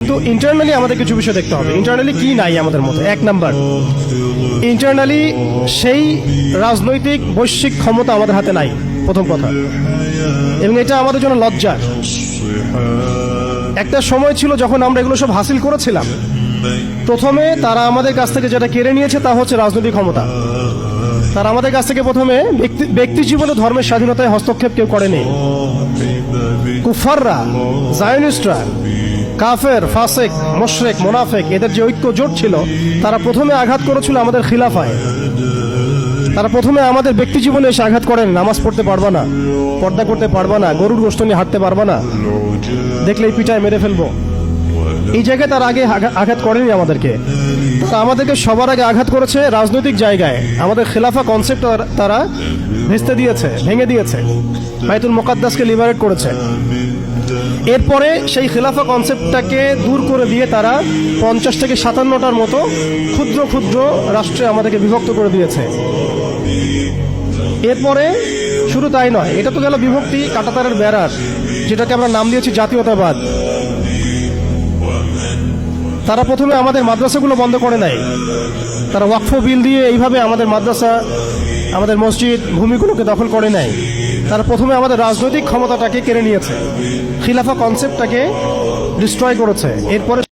কিন্তু ইন্টারনালি আমাদের কিছু বিষয় দেখতে হবে। ইন্টারনালি কি নাই আমাদের মধ্যে? এক নাম্বার ইন্টারনালি সেই রাজনৈতিক, বৈশ্বিক ক্ষমতা আমাদের হাতে নাই। প্রথম কথা। এবং এটা আমাদের জন্য লজ্জার। একটা সময় ছিল যখন আমরা এগুলো সব হাসিল করেছিলাম। প্রথমে তারা আমাদের কাছ থেকে যেটা কেড়ে নিয়েছে তা হচ্ছে রাজনৈতিক ক্ষমতা। তারা আমাদের কাছ থেকে প্রথমে ব্যক্তি ব্যক্তি জীবনে ধর্মের স্বাধীনতায় হস্তক্ষেপ কেউ করেনি। কুফাররা, জায়নিস্টরা কাফের, ফাসেক, মোশরেক, মোনাফেক, এদের যে ঐক্য জোট ছিল, তারা প্রথমে আঘাত করেছিল আমাদের খিলাফায়। তারা প্রথমে আমাদের ব্যক্তি জীবনে এসে আঘাত করেন, নামাজ পড়তে পারবা না, পর্দা করতে পারবা না, গরুর গোষ্ঠ নিয়ে হাঁটতে পারবা না। দেখলেই পিঠায় মেরে ফেলব। এই জায়গায় তার আগে আঘাত করেনি আমাদেরকে। আমাদেরকে সবার আগে আঘাত করেছে রাজনৈতিক জায়গায়। আমাদের খেলাফা কনসেপ্ট তারা ভেস্তে দিয়েছে, ভেঙে দিয়েছে। বাইতুল মোকাদ্দাসকে লিবারেট করেছে। এরপরে সেই খেলাফা কনসেপ্টটাকে দূর করে দিয়ে তারা পঞ্চাশ থেকে সাতান্নটার মতো ক্ষুদ্র ক্ষুদ্র রাষ্ট্রে আমাদেরকে বিভক্ত করে দিয়েছে। এরপরে শুধু তাই নয়, এটা তো গেল বিভক্তি, কাটাতারের বেড়ার যেটাকে আমরা নাম দিয়েছি জাতীয়তাবাদ। তারা প্রথমে আমাদের মাদ্রাসাগুলো বন্ধ করে নেয়। তারা ওয়াকফ বিল দিয়ে এইভাবে আমাদের মাদ্রাসা, আমাদের মসজিদ ভূমিগুলোকে দখল করে নেয়। তারা প্রথমে আমাদের রাজনৈতিক ক্ষমতাটাকে কেড়ে নিয়েছে। খিলাফা কনসেপ্টটাকে ডিস্ট্রয় করেছে। এরপরে